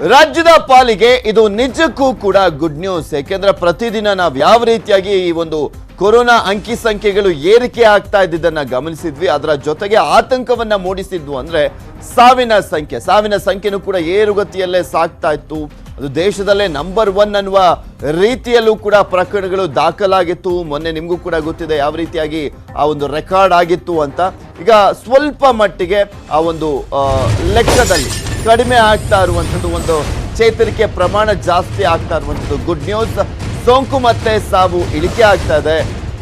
ರಾಜ್ಯದ ಪಾಲಿಗೆ ಇದು ನಿಜಕ್ಕೂ ಕೂಡ ಗುಡ್ ನ್ಯೂಸ್ ಯಾಕೆಂದ್ರೆ ಪ್ರತಿದಿನ ನಾವು ಯಾವ ರೀತಿಯಾಗಿ ಈ ಒಂದು ಕೊರೋನಾ ಅಂಕಿ ಸಂಖ್ಯೆಗಳು ಏರಿಕೆ ಆಗ್ತಾ ಇದ್ದಿದ್ದನ್ನ ಗಮನಿಸಿದ್ವಿ. ಅದರ ಜೊತೆಗೆ ಆತಂಕವನ್ನ ಮೂಡಿಸಿದ್ವು ಅಂದ್ರೆ ಸಾವಿನ ಸಂಖ್ಯೆ. ಸಾವಿನ ಸಂಖ್ಯೆನೂ ಕೂಡ ಏರುಗತಿಯಲ್ಲೇ ಸಾಕ್ತಾ ಇತ್ತು. ಅದು ದೇಶದಲ್ಲೇ ನಂಬರ್ ಒನ್ ಅನ್ನುವ ರೀತಿಯಲ್ಲೂ ಕೂಡ ಪ್ರಕರಣಗಳು ದಾಖಲಾಗಿತ್ತು. ಮೊನ್ನೆ ನಿಮಗೂ ಕೂಡ ಗೊತ್ತಿದೆ ಯಾವ ರೀತಿಯಾಗಿ ಆ ಒಂದು ರೆಕಾರ್ಡ್ ಆಗಿತ್ತು ಅಂತ. ಈಗ ಸ್ವಲ್ಪ ಮಟ್ಟಿಗೆ ಆ ಒಂದು ಲೆಕ್ಕದಲ್ಲಿ ಕಡಿಮೆ ಆಗ್ತಾ ಇರುವಂಥದ್ದು ಒಂದು ಚೇತರಿಕೆ ಪ್ರಮಾಣ ಜಾಸ್ತಿ ಆಗ್ತಾ ಇರುವಂಥದ್ದು ಗುಡ್ ನ್ಯೂಸ್ ಸೋಂಕು ಮತ್ತೆ ಸಾವು ಇಳಿಕೆ ಆಗ್ತಾ ಇದೆ.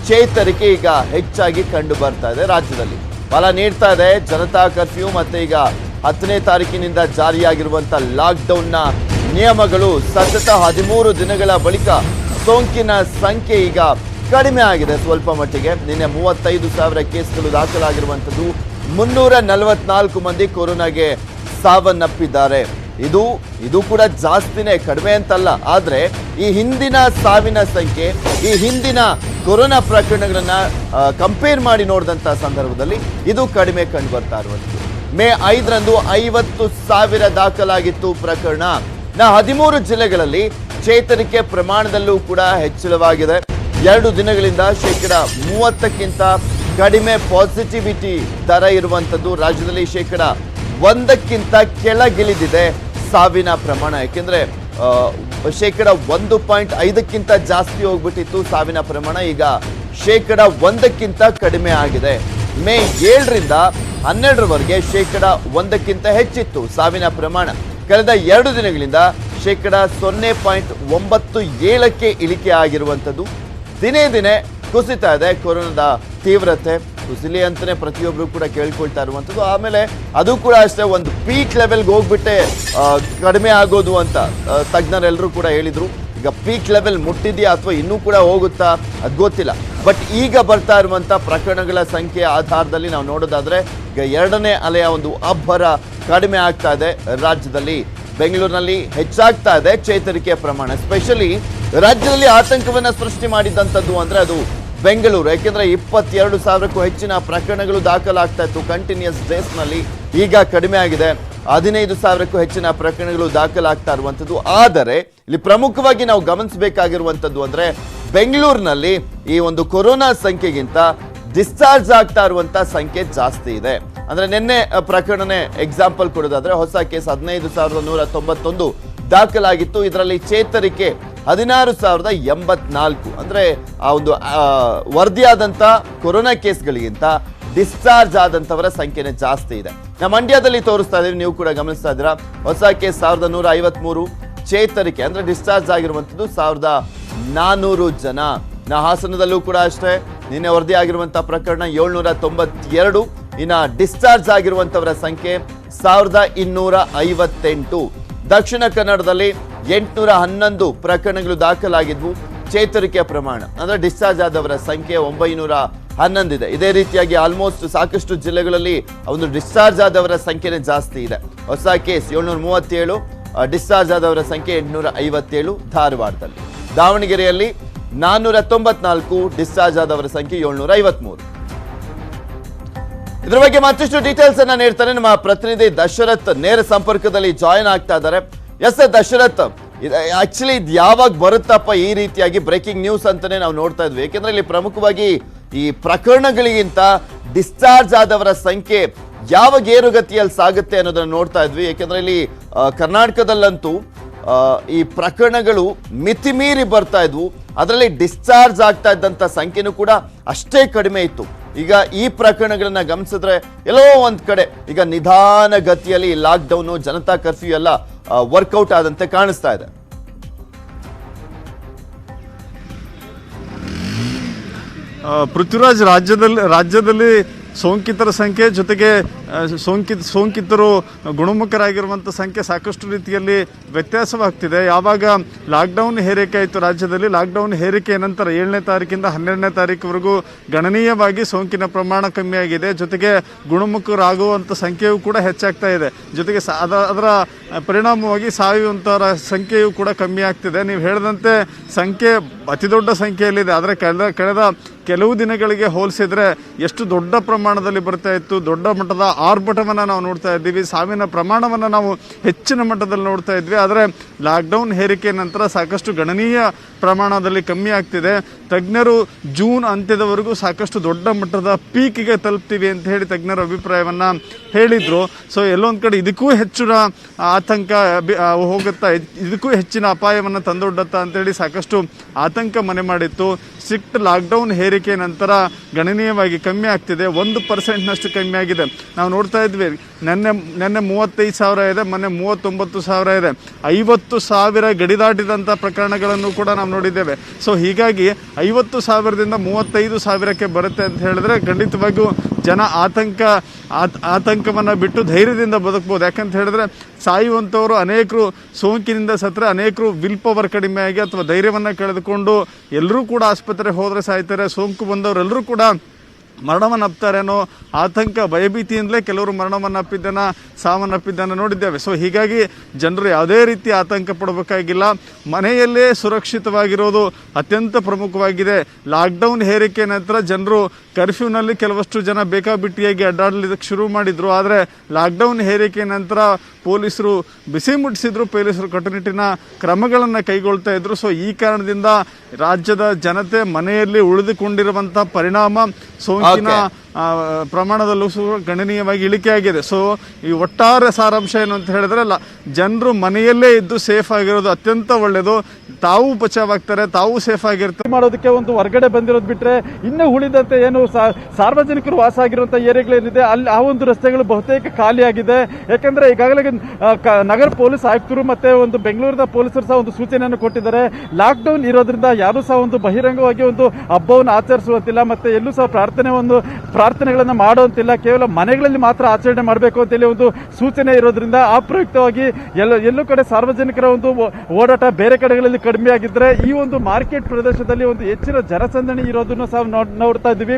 ಚೇತರಿಕೆ ಈಗ ಹೆಚ್ಚಾಗಿ ಕಂಡು ಬರ್ತಾ ಇದೆ ರಾಜ್ಯದಲ್ಲಿ. ಫಲ ನೀಡ್ತಾ ಇದೆ. ಜನತಾ ಕರ್ಫ್ಯೂ ಮತ್ತೆ ಈಗ ಹತ್ತನೇ ತಾರೀಕಿನಿಂದ ಜಾರಿಯಾಗಿರುವಂತ ಲಾಕ್ಡೌನ್ನ ನಿಯಮಗಳು ಸತತ ಹದಿಮೂರು ದಿನಗಳ ಬಳಿಕ ಸೋಂಕಿನ ಸಂಖ್ಯೆ ಈಗ ಕಡಿಮೆ ಆಗಿದೆ ಸ್ವಲ್ಪ ಮಟ್ಟಿಗೆ. ನಿನ್ನೆ ಮೂವತ್ತೈದು ಸಾವಿರ ಕೇಸ್ಗಳು ದಾಖಲಾಗಿರುವಂಥದ್ದು. ಮುನ್ನೂರ ನಲವತ್ನಾಲ್ಕು ಮಂದಿ ಕೊರೋನಾಗೆ ಸಾವನ್ನಪ್ಪಿದ್ದಾರೆ. ಇದು ಇದು ಕೂಡ ಜಾಸ್ತಿನೇ, ಕಡಿಮೆ ಅಂತಲ್ಲ. ಆದರೆ ಈ ಹಿಂದಿನ ಸಾವಿನ ಸಂಖ್ಯೆ, ಈ ಹಿಂದಿನ ಕೊರೋನಾ ಪ್ರಕರಣಗಳನ್ನು ಕಂಪೇರ್ ಮಾಡಿ ನೋಡಿದಂಥ ಸಂದರ್ಭದಲ್ಲಿ ಇದು ಕಡಿಮೆ ಕಂಡು ಬರ್ತಾ ಇರುವಂಥದ್ದು. ಮೇ ಐದರಂದು ಐವತ್ತು ಸಾವಿರ ದಾಖಲಾಗಿತ್ತು ಪ್ರಕರಣ. ನಾ ಹದಿಮೂರು ಜಿಲ್ಲೆಗಳಲ್ಲಿ ಚೇತರಿಕೆ ಪ್ರಮಾಣದಲ್ಲೂ ಕೂಡ ಹೆಚ್ಚಳವಾಗಿದೆ. ಎರಡು ದಿನಗಳಿಂದ ಶೇಕಡ ಮೂವತ್ತಕ್ಕಿಂತ ಕಡಿಮೆ ಪಾಸಿಟಿವಿಟಿ ದರ ಇರುವಂಥದ್ದು ರಾಜ್ಯದಲ್ಲಿ ಶೇಕಡ ಒಂದಕ್ಕಿಂತ ಕೆಳಗಿಳಿದಿದೆ ಸಾವಿನ ಪ್ರಮಾಣ. ಯಾಕೆಂದ್ರೆ ಶೇಕಡ ಒಂದು ಪಾಯಿಂಟ್ ಐದಕ್ಕಿಂತ ಜಾಸ್ತಿ ಹೋಗ್ಬಿಟ್ಟಿತ್ತು ಸಾವಿನ ಪ್ರಮಾಣ. ಈಗ ಶೇಕಡ ಒಂದಕ್ಕಿಂತ ಕಡಿಮೆ ಆಗಿದೆ. ಮೇ ಏಳರಿಂದ ಹನ್ನೆರಡರವರೆಗೆ ಶೇಕಡ ಒಂದಕ್ಕಿಂತ ಹೆಚ್ಚಿತ್ತು ಸಾವಿನ ಪ್ರಮಾಣ. ಕಳೆದ ಎರಡು ದಿನಗಳಿಂದ ಶೇಕಡ ಸೊನ್ನೆ ಪಾಯಿಂಟ್ ಒಂಬತ್ತು ಏಳಕ್ಕೆ ಇಳಿಕೆ ಆಗಿರುವಂಥದ್ದು. ದಿನೇ ದಿನೇ ಕುಸಿತಾ ಇದೆ, ಕೊರೋನಾದ ತೀವ್ರತೆ. ಕುಸಿಲಿ ಅಂತಲೇ ಪ್ರತಿಯೊಬ್ಬರು ಕೂಡ ಕೇಳ್ಕೊಳ್ತಾ ಇರುವಂಥದ್ದು. ಆಮೇಲೆ ಅದು ಕೂಡ ಅಷ್ಟೇ, ಒಂದು ಪೀಕ್ ಲೆವೆಲ್ಗೆ ಹೋಗ್ಬಿಟ್ಟೆ ಕಡಿಮೆ ಆಗೋದು ಅಂತ ತಜ್ಞರೆಲ್ಲರೂ ಕೂಡ ಹೇಳಿದರು. ಈಗ ಪೀಕ್ ಲೆವೆಲ್ ಮುಟ್ಟಿದೆಯಾ ಅಥವಾ ಇನ್ನೂ ಕೂಡ ಹೋಗುತ್ತಾ, ಅದು ಗೊತ್ತಿಲ್ಲ. ಬಟ್ ಈಗ ಬರ್ತಾ ಇರುವಂಥ ಪ್ರಕರಣಗಳ ಸಂಖ್ಯೆ ಆಧಾರದಲ್ಲಿ ನಾವು ನೋಡೋದಾದರೆ, ಈಗ ಎರಡನೇ ಅಲೆಯ ಒಂದು ಅಬ್ಬರ ಕಡಿಮೆ ಆಗ್ತಾ ಇದೆ ರಾಜ್ಯದಲ್ಲಿ. ಬೆಂಗಳೂರಿನಲ್ಲಿ ಹೆಚ್ಚಾಗ್ತಾ ಇದೆ ಚೇತರಿಕೆಯ ಪ್ರಮಾಣ ಸ್ಪೆಷಲಿ ರಾಜ್ಯದಲ್ಲಿ ಆತಂಕವನ್ನು ಸೃಷ್ಟಿ ಮಾಡಿದಂಥದ್ದು ಅಂದರೆ ಅದು ಬೆಂಗಳೂರು. ಯಾಕೆಂದ್ರೆ ಇಪ್ಪತ್ತೆರಡು ಸಾವಿರಕ್ಕೂ ಹೆಚ್ಚಿನ ಪ್ರಕರಣಗಳು ದಾಖಲಾಗ್ತಾ ಇತ್ತು ಕಂಟಿನ್ಯೂಸ್ ಡೇಸ್ನಲ್ಲಿ ಈಗ ಕಡಿಮೆ ಆಗಿದೆ. ಹದಿನೈದು ಸಾವಿರಕ್ಕೂ ಹೆಚ್ಚಿನ ಪ್ರಕರಣಗಳು ದಾಖಲಾಗ್ತಾ ಇರುವಂಥದ್ದು. ಆದರೆ ಇಲ್ಲಿ ಪ್ರಮುಖವಾಗಿ ನಾವು ಗಮನಿಸಬೇಕಾಗಿರುವಂಥದ್ದು ಅಂದರೆ ಬೆಂಗಳೂರಿನಲ್ಲಿ ಈ ಒಂದು ಕೊರೋನಾ ಸಂಖ್ಯೆಗಿಂತ ಡಿಸ್ಚಾರ್ಜ್ ಆಗ್ತಾ ಇರುವಂಥ ಸಂಖ್ಯೆ ಜಾಸ್ತಿ ಇದೆ. ಅಂದ್ರೆ ನಿನ್ನೆ ಪ್ರಕರಣನೆ ಎಕ್ಸಾಂಪಲ್ ಕೊಡೋದಾದ್ರೆ ಹೊಸ ಕೇಸ್ ಹದಿನೈದು ಸಾವಿರದ ನೂರ ತೊಂಬತ್ತೊಂದು ದಾಖಲಾಗಿತ್ತು. ಇದರಲ್ಲಿ ಚೇತರಿಕೆ ಹದಿನಾರು ಸಾವಿರದ ಎಂಬತ್ನಾಲ್ಕು. ಅಂದ್ರೆ ಆ ಒಂದು ವರದಿಯಾದಂಥ ಕೊರೋನಾ ಕೇಸ್ಗಳಿಗಿಂತ ಡಿಸ್ಚಾರ್ಜ್ ಆದಂತವರ ಸಂಖ್ಯೆನೇ ಜಾಸ್ತಿ ಇದೆ. ನಮ್ಮ ಮಂಡ್ಯದಲ್ಲಿ ತೋರಿಸ್ತಾ ಇದ್ದೀವಿ ನೀವು ಕೂಡ ಗಮನಿಸ್ತಾ ಇದ್ದೀರಾ. ಹೊಸ ಕೇಸ್ ಸಾವಿರದ ನೂರ ಐವತ್ಮೂರು ಚೇತರಿಕೆ, ಅಂದ್ರೆ ಡಿಸ್ಚಾರ್ಜ್ ಆಗಿರುವಂತದ್ದು ಸಾವಿರದ ನಾನೂರು ಜನ. ನಾ ಹಾಸನದಲ್ಲೂ ಕೂಡ ಅಷ್ಟೇ, ನಿನ್ನೆ ವರದಿ ಆಗಿರುವಂತಹ ಪ್ರಕರಣ ಏಳ್ನೂರ ತೊಂಬತ್ತೆರಡು. ಇನ್ನ ಡಿಸ್ಚಾರ್ಜ್ ಆಗಿರುವಂತವರ ಸಂಖ್ಯೆ ಸಾವಿರದ ಇನ್ನೂರ ಐವತ್ತೆಂಟು. ದಕ್ಷಿಣ ಕನ್ನಡದಲ್ಲಿ ಎಂಟುನೂರ ಹನ್ನೊಂದು ಪ್ರಕರಣಗಳು ದಾಖಲಾಗಿದ್ವು. ಚೇತರಿಕೆಯ ಪ್ರಮಾಣ, ಅಂದ್ರೆ ಡಿಸ್ಚಾರ್ಜ್ ಆದವರ ಸಂಖ್ಯೆ ಒಂಬೈನೂರ ಹನ್ನೊಂದಿದೆ. ಇದೇ ರೀತಿಯಾಗಿ ಆಲ್ಮೋಸ್ಟ್ ಸಾಕಷ್ಟು ಜಿಲ್ಲೆಗಳಲ್ಲಿ ಒಂದು ಡಿಸ್ಚಾರ್ಜ್ ಆದವರ ಸಂಖ್ಯೆನೇ ಜಾಸ್ತಿ ಇದೆ. ಹೊಸ ಕೇಸ್ ಏಳ್ನೂರ ಮೂವತ್ತೇಳು ಡಿಸ್ಚಾರ್ಜ್ ಆದವರ ಸಂಖ್ಯೆ ಎಂಟುನೂರ ಐವತ್ತೇಳು ಧಾರವಾಡದಲ್ಲಿ. ದಾವಣಗೆರೆಯಲ್ಲಿ ನಾನ್ನೂರ ತೊಂಬತ್ನಾಲ್ಕು ಡಿಸ್ಚಾರ್ಜ್ ಆದವರ ಸಂಖ್ಯೆ ಏಳ್ನೂರ ಐವತ್ಮೂರು. ಇದ್ರ ಬಗ್ಗೆ ಮತ್ತಷ್ಟು ಡೀಟೇಲ್ಸ್ ಅನ್ನ ನೀಡ್ತಾರೆ ನಮ್ಮ ಪ್ರತಿನಿಧಿ ದಶರಥ್ ನೇರ ಸಂಪರ್ಕದಲ್ಲಿ ಜಾಯಿನ್ ಆಗ್ತಾ ಇದ್ದಾರೆ. ಎಸ್ ದಶರಥ್ ಆಕ್ಚುಲಿ ಇದು ಯಾವಾಗ ಬರುತ್ತಪ್ಪ ಈ ರೀತಿಯಾಗಿ ಬ್ರೇಕಿಂಗ್ ನ್ಯೂಸ್ ಅಂತಾನೆ ನಾವು ನೋಡ್ತಾ ಇದ್ವಿ. ಯಾಕೆಂದ್ರೆ ಇಲ್ಲಿ ಪ್ರಮುಖವಾಗಿ ಈ ಪ್ರಕರಣಗಳಿಗಿಂತ ಡಿಸ್ಚಾರ್ಜ್ ಆದವರ ಸಂಖ್ಯೆ ಯಾವ ಏರುಗತಿಯಲ್ಲಿ ಸಾಗುತ್ತೆ ಅನ್ನೋದನ್ನ ನೋಡ್ತಾ ಇದ್ವಿ. ಯಾಕೆಂದ್ರೆ ಇಲ್ಲಿ ಕರ್ನಾಟಕದಲ್ಲಂತೂ ಈ ಪ್ರಕರಣಗಳು ಮಿತಿಮೀರಿ ಬರ್ತಾ ಇದ್ವು. ಅದರಲ್ಲಿ ಡಿಸ್ಚಾರ್ಜ್ ಆಗ್ತಾ ಇದ್ದಂತ ಸಂಖ್ಯೆನೂ ಕೂಡ ಅಷ್ಟೇ ಕಡಿಮೆ ಇತ್ತು. ಈಗ ಈ ಪ್ರಕರಣಗಳನ್ನ ಗಮನಿಸಿದ್ರೆ ಎಲ್ಲೋ ಒಂದ್ ಕಡೆ ಈಗ ನಿಧಾನ ಗತಿಯಲ್ಲಿ ಲಾಕ್ಡೌನ್ ಜನತಾ ಕರ್ಫ್ಯೂ ಎಲ್ಲ ವರ್ಕೌಟ್ ಆದಂತೆ ಕಾಣಿಸ್ತಾ ಇದೆ. ಪೃಥ್ವಿರಾಜ್, ರಾಜ್ಯದಲ್ಲಿ ರಾಜ್ಯದಲ್ಲಿ ಸೋಂಕಿತರ ಸಂಖ್ಯೆ ಜೊತೆಗೆ ಸೋಂಕಿತ, ಸೋಂಕಿತರು ಗುಣಮುಖರಾಗಿರುವಂಥ ಸಂಖ್ಯೆ ಸಾಕಷ್ಟು ರೀತಿಯಲ್ಲಿ ವ್ಯತ್ಯಾಸವಾಗ್ತಿದೆ. ಯಾವಾಗ ಲಾಕ್ಡೌನ್ ಹೇರಿಕೆ ಆಯಿತು ರಾಜ್ಯದಲ್ಲಿ, ಲಾಕ್ಡೌನ್ ಹೇರಿಕೆಯ ನಂತರ ಏಳನೇ ತಾರೀಕಿಂದ ಹನ್ನೆರಡನೇ ತಾರೀಕುವರೆಗೂ ಗಣನೀಯವಾಗಿ ಸೋಂಕಿನ ಪ್ರಮಾಣ ಕಮ್ಮಿಯಾಗಿದೆ. ಜೊತೆಗೆ ಗುಣಮುಖರಾಗುವಂಥ ಸಂಖ್ಯೆಯೂ ಕೂಡ ಹೆಚ್ಚಾಗ್ತಾ ಇದೆ. ಜೊತೆಗೆ ಅದರ ಪರಿಣಾಮವಾಗಿ ಸಾಯುವಂಥವರ ಸಂಖ್ಯೆಯೂ ಕೂಡ ಕಮ್ಮಿ ಆಗ್ತಿದೆ ನೀವು ಹೇಳಿದಂತೆ ಸಂಖ್ಯೆ ಅತಿ ದೊಡ್ಡ ಸಂಖ್ಯೆಯಲ್ಲಿದೆ. ಆದರೆ ಕಳೆದ ಕಳೆದ ಕೆಲವು ದಿನಗಳಿಗೆ ಹೋಲಿಸಿದ್ರೆ ಎಷ್ಟು ದೊಡ್ಡ ಪ್ರಮಾಣದಲ್ಲಿ ಬರ್ತಾ ಇತ್ತು, ದೊಡ್ಡ ಮಟ್ಟದ ಆರ್ಭಟವನ್ನು ನಾವು ನೋಡ್ತಾ ಇದ್ದೀವಿ, ಸಾವಿನ ಪ್ರಮಾಣವನ್ನು ನಾವು ಹೆಚ್ಚಿನ ಮಟ್ಟದಲ್ಲಿ ನೋಡ್ತಾ ಇದ್ವಿ. ಆದರೆ ಲಾಕ್ಡೌನ್ ಹೇರಿಕೆ ನಂತರ ಸಾಕಷ್ಟು ಗಣನೀಯ ಪ್ರಮಾಣದಲ್ಲಿ ಕಮ್ಮಿ ಆಗ್ತಿದೆ. ತಜ್ಞರು ಜೂನ್ ಅಂತ್ಯದವರೆಗೂ ಸಾಕಷ್ಟು ದೊಡ್ಡ ಮಟ್ಟದ ಪೀಕಿಗೆ ತಲುಪ್ತೀವಿ ಅಂತ ಹೇಳಿ ತಜ್ಞರ ಅಭಿಪ್ರಾಯವನ್ನು ಹೇಳಿದರು. ಸೊ ಎಲ್ಲೊಂದು ಕಡೆ ಇದಕ್ಕೂ ಹೆಚ್ಚಿನ ಆತಂಕ ಹೋಗುತ್ತಾ, ಇದಕ್ಕೂ ಹೆಚ್ಚಿನ ಅಪಾಯವನ್ನು ತಂದೊಡ್ಡತ್ತಾ ಅಂತೇಳಿ ಸಾಕಷ್ಟು ಆತಂಕ ಮನೆ ಮಾಡಿತ್ತು. ಸ್ಟ್ರಿಕ್ಟ್ ಲಾಕ್ಡೌನ್ ಹೇರಿಕೆ ನಂತರ ಗಣನೀಯವಾಗಿ ಕಮ್ಮಿ ಆಗ್ತಿದೆ. ಒಂದು ಪರ್ಸೆಂಟ್ನಷ್ಟು ಕಮ್ಮಿ ಆಗಿದೆ. ನಾವು ನೋಡ್ತಾ ಇದ್ವಿ, ನೆನ್ನೆ ನೆನ್ನೆ ಮೂವತ್ತೈದು ಸಾವಿರ ಇದೆ, ಮೊನ್ನೆ ಮೂವತ್ತೊಂಬತ್ತು ಸಾವಿರ ಇದೆ. ಐವತ್ತು ಸಾವಿರ ಗಡಿದಾಟಿದಂಥ ಪ್ರಕರಣಗಳನ್ನು ಕೂಡ ನಾವು ನೋಡಿದ್ದೇವೆ. ಸೊ ಹೀಗಾಗಿ ಐವತ್ತು ಸಾವಿರದಿಂದ ಮೂವತ್ತೈದು ಸಾವಿರಕ್ಕೆ ಬರುತ್ತೆ ಅಂತ ಹೇಳಿದ್ರೆ ಖಂಡಿತವಾಗಿಯೂ ಜನ ಆತಂಕ, ಆತ್, ಆತಂಕವನ್ನು ಬಿಟ್ಟು ಧೈರ್ಯದಿಂದ ಬದುಕ್ಬೋದು. ಯಾಕಂತ ಹೇಳಿದ್ರೆ ಸಾಯುವಂಥವರು ಅನೇಕರು ಸೋಂಕಿನಿಂದ ಸತ್ತರೆ, ಅನೇಕರು ವಿಲ್ ಪವರ್ ಕಡಿಮೆ ಆಗಿ ಅಥವಾ ಧೈರ್ಯವನ್ನು ಕಳೆದುಕೊಂಡು ಎಲ್ಲರೂ ಕೂಡ ಆಸ್ಪತ್ರೆಗೆ ಹೋದರೆ ಸಾಯ್ತಾರೆ, ಸೋಂಕು ಬಂದವರೆಲ್ಲರೂ ಕೂಡ ಮರಣವನ್ನು ಅಪ್ತಾರೆ ಅನ್ನೋ ಆತಂಕ, ಭಯಭೀತಿಯಿಂದಲೇ ಕೆಲವರು ಮರಣವನ್ನು ಅಪ್ಪಿದ್ದನ್ನ ಸಾವನ್ನಪ್ಪಿದ್ದನ್ನು ನೋಡಿದ್ದೇವೆ. ಸೊ ಹೀಗಾಗಿ ಜನರು ಯಾವುದೇ ರೀತಿ ಆತಂಕ ಪಡಬೇಕಾಗಿಲ್ಲ. ಮನೆಯಲ್ಲೇ ಸುರಕ್ಷಿತವಾಗಿರೋದು ಅತ್ಯಂತ ಪ್ರಮುಖವಾಗಿದೆ. ಲಾಕ್ಡೌನ್ ಹೇರಿಕೆ ನಂತರ ಜನರು ಕರ್ಫ್ಯೂನಲ್ಲಿ ಕೆಲವಷ್ಟು ಜನ ಬೇಕಾಬಿಟ್ಟಿಯಾಗಿ ಅಡ್ಡಾಡಲಿಕ್ಕೆ ಶುರು ಮಾಡಿದರು. ಆದರೆ ಲಾಕ್ಡೌನ್ ಹೇರಿಕೆ ನಂತರ ಪೊಲೀಸರು ಬಿಸಿ ಮುಟ್ಟಿಸಿದ್ರು, ಪೊಲೀಸರು ಕಟ್ಟುನಿಟ್ಟಿನ ಕ್ರಮಗಳನ್ನು ಕೈಗೊಳ್ತಾ ಇದ್ರು. ಸೊ ಈ ಕಾರಣದಿಂದ ರಾಜ್ಯದ ಜನತೆ ಮನೆಯಲ್ಲಿ ಉಳಿದುಕೊಂಡಿರುವಂತಹ ಪರಿಣಾಮ ಸೋಂಕಿನ ಪ್ರಮಾಣದಲ್ಲೂ ಸಹ ಗಣನೀಯವಾಗಿ ಇಳಿಕೆಯಾಗಿದೆ ಸೊ ಈ ಒಟ್ಟಾರೆ ಸಾರಾಂಶ ಏನು ಅಂತ ಹೇಳಿದ್ರೆ, ಅಲ್ಲ, ಜನರು ಮನೆಯಲ್ಲೇ ಇದ್ದು ಸೇಫ್ ಆಗಿರೋದು ಅತ್ಯಂತ ಒಳ್ಳೆಯದು ತಾವು ಬಚಾವಾಗ್ತಾರೆ ತಾವು ಸೇಫ್ ಆಗಿರ್ತಾರೆ. ಮಾಡೋದಕ್ಕೆ ಒಂದು ಹೊರಗಡೆ ಬಂದಿರೋದು ಬಿಟ್ಟರೆ ಇನ್ನೂ ಉಳಿದಂತೆ ಏನು ಸಾರ್ವಜನಿಕರು ವಾಸ ಆಗಿರುವಂತಹ ಏರಿಯಾಗಳೇನಿದೆ, ಅಲ್ಲಿ ಆ ಒಂದು ರಸ್ತೆಗಳು ಬಹುತೇಕ ಖಾಲಿಯಾಗಿದೆ. ಯಾಕಂದ್ರೆ ಈಗಾಗಲೇ ನಗರ ಪೊಲೀಸ್ ಆಯುಕ್ತರು ಮತ್ತೆ ಒಂದು ಬೆಂಗಳೂರಿನ ಪೊಲೀಸರು ಸಹ ಒಂದು ಸೂಚನೆಯನ್ನು ಕೊಟ್ಟಿದ್ದಾರೆ. ಲಾಕ್ಡೌನ್ ಇರೋದ್ರಿಂದ ಯಾರು ಸಹ ಒಂದು ಬಹಿರಂಗವಾಗಿ ಒಂದು ಹಬ್ಬವನ್ನು ಆಚರಿಸುವಂತಿಲ್ಲ, ಮತ್ತೆ ಎಲ್ಲೂ ಸಹ ಪ್ರಾರ್ಥನೆ ಒಂದು ಪ್ರಾರ್ಥನೆಗಳನ್ನ ಮಾಡುವಂತಿಲ್ಲ, ಕೇವಲ ಮನೆಗಳಲ್ಲಿ ಮಾತ್ರ ಆಚರಣೆ ಮಾಡಬೇಕು ಅಂತೇಳಿ ಒಂದು ಸೂಚನೆ ಇರೋದ್ರಿಂದ ಅಪ್ರಯುಕ್ತವಾಗಿ ಪ್ರಯುಕ್ತವಾಗಿ ಎಲ್ಲ, ಎಲ್ಲೂ ಕಡೆ ಸಾರ್ವಜನಿಕರ ಒಂದು ಓಡಾಟ ಬೇರೆ ಕಡೆಗಳಲ್ಲಿ ಕಡಿಮೆ ಆಗಿದ್ರೆ ಈ ಒಂದು ಮಾರ್ಕೆಟ್ ಪ್ರದೇಶದಲ್ಲಿ ಒಂದು ಹೆಚ್ಚಿನ ಜನಸಂದಣಿ ಇರೋದನ್ನು ಸಹ ನೋಡ್- ನೋಡ್ತಾ ಇದ್ದೀವಿ.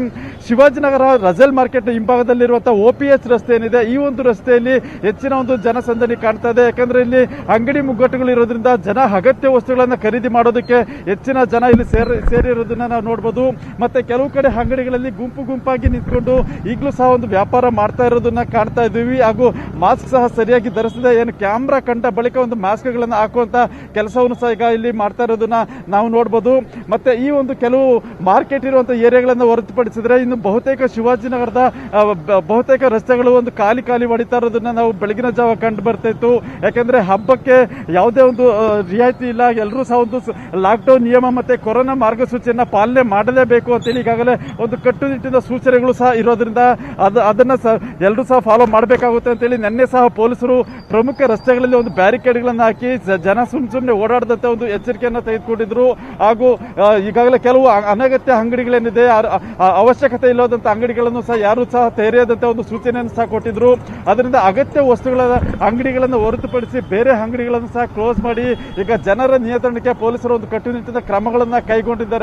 ಶಿವಾಜಿನಗರ ರಜಲ್ ಮಾರ್ಕೆಟ್ ಹಿಂಭಾಗದಲ್ಲಿರುವಂತಹ ಒ ಪಿ ಎಚ್ ರಸ್ತೆ ಏನಿದೆ, ಈ ಒಂದು ರಸ್ತೆಯಲ್ಲಿ ಹೆಚ್ಚಿನ ಒಂದು ಜನಸಂದಣಿ ಕಾಣ್ತಾ ಇದೆ. ಯಾಕಂದ್ರೆ ಇಲ್ಲಿ ಅಂಗಡಿ ಮುಗ್ಗಟ್ಟುಗಳು ಇರೋದ್ರಿಂದ ಜನ ಅಗತ್ಯ ವಸ್ತುಗಳನ್ನ ಖರೀದಿ ಮಾಡೋದಕ್ಕೆ ಹೆಚ್ಚಿನ ಜನ ಇಲ್ಲಿ ಸೇರಿ, ಸೇರಿರೋದನ್ನ ನಾವು ನೋಡ್ಬೋದು. ಮತ್ತೆ ಕೆಲವು ಕಡೆ ಅಂಗಡಿಗಳಲ್ಲಿ ಗುಂಪು ಗುಂಪಾಗಿ ನಿಂತ್ಕೊಂಡು ಈಗಲೂ ಸಹ ಒಂದು ವ್ಯಾಪಾರ ಮಾಡ್ತಾ ಇರೋದನ್ನ ಕಾಣ್ತಾ ಇದ್ದೀವಿ. ಹಾಗೂ ಮಾಸ್ಕ್ ಸಹ ಸರಿಯಾಗಿ ಧರಿಸದೆ ಏನು ಕ್ಯಾಮ್ರಾ ಕಂಡ ಬಳಿಕ ಒಂದು ಮಾಸ್ಕ್ ಮಾಸ್ಕ್ಗಳನ್ನು ಹಾಕುವಂತ ಕೆಲಸವನ್ನು ಸಹ ಈಗ ಇಲ್ಲಿ ಮಾಡ್ತಾ ಇರೋದನ್ನ ನಾವು ನೋಡ್ಬೋದು. ಮತ್ತೆ ಈ ಒಂದು ಕೆಲವು ಮಾರ್ಕೆಟ್ ಇರುವಂತ ಏರಿಯಾಗಳನ್ನ ಹೊರತುಪಡಿಸಿದ್ರೆ ಇನ್ನು ಬಹುತೇಕ ಶಿವಾಜಿನಗರದ ಬಹುತೇಕ ರಸ್ತೆಗಳು ಒಂದು ಖಾಲಿ ಖಾಲಿ ಹೊಡಿತಾ ಇರೋದನ್ನ ನಾವು ಬೆಳಗಿನ ಜಾವ ಕಂಡು ಬರ್ತಾ ಇತ್ತು. ಯಾಕಂದ್ರೆ ಹಬ್ಬಕ್ಕೆ ಯಾವುದೇ ಒಂದು ರಿಯಾಯಿತಿ ಇಲ್ಲ. ಎಲ್ಲರೂ ಸಹ ಒಂದು ಲಾಕ್ಡೌನ್ ನಿಯಮ ಮತ್ತೆ ಕೊರೋನಾ ಮಾರ್ಗಸೂಚಿಯನ್ನ ಪಾಲನೆ ಮಾಡಲೇಬೇಕು ಅಂತೇಳಿ ಈಗಾಗಲೇ ಒಂದು ಕಟ್ಟುನಿಟ್ಟಿನ ಸೂಚನೆಗಳು ಸಹ ಇರೋದ್ರಿಂದ ಅದು ಅದನ್ನ ಸಹ ಎಲ್ಲರೂ ಸಹ ಫಾಲೋ ಮಾಡಬೇಕಾಗುತ್ತೆ ಅಂತೇಳಿ ನಿನ್ನೆ ಸಹ ಪೊಲೀಸರು ಪ್ರಮುಖ ರಸ್ತೆಗಳಲ್ಲಿ ಒಂದು ಬ್ಯಾರಿಕೇಡ್ಗಳನ್ನು ಹಾಕಿ ಜನ ಸುಮ್ ಸುಮ್ಮನೆ ಓಡಾಡದಂತೆ ಒಂದು ಎಚ್ಚರಿಕೆಯನ್ನು ತೆಗೆದುಕೊಂಡಿದ್ರು. ಹಾಗೂ ಈಗಾಗಲೇ ಕೆಲವು ಅನಗತ್ಯ ಅಂಗಡಿಗಳೇನಿದೆ ಅವಶ್ಯಕತೆ ಇಲ್ಲದಂಥ ಅಂಗಡಿಗಳನ್ನು ಸಹ ಯಾರು ಸಹ ತೆರೆಯದಂತೆ ಒಂದು ಸೂಚನೆಯನ್ನು ಸಹ ಕೊಟ್ಟಿದ್ರು. ಅದರಿಂದ ಅಗತ್ಯ ವಸ್ತುಗಳ ಅಂಗಡಿಗಳನ್ನು ಹೊರತುಪಡಿಸಿ ಬೇರೆ ಅಂಗಡಿಗಳನ್ನು ಸಹ ಕ್ಲೋಸ್ ಮಾಡಿ ಈಗ ಜನರ ನಿಯಂತ್ರಣಕ್ಕೆ ಪೊಲೀಸರು ಒಂದು ಕಟ್ಟುನಿಟ್ಟಿನ ಕ್ರಮಗಳನ್ನು ಕೈಗೊಂಡಿದ್ದಾರೆ.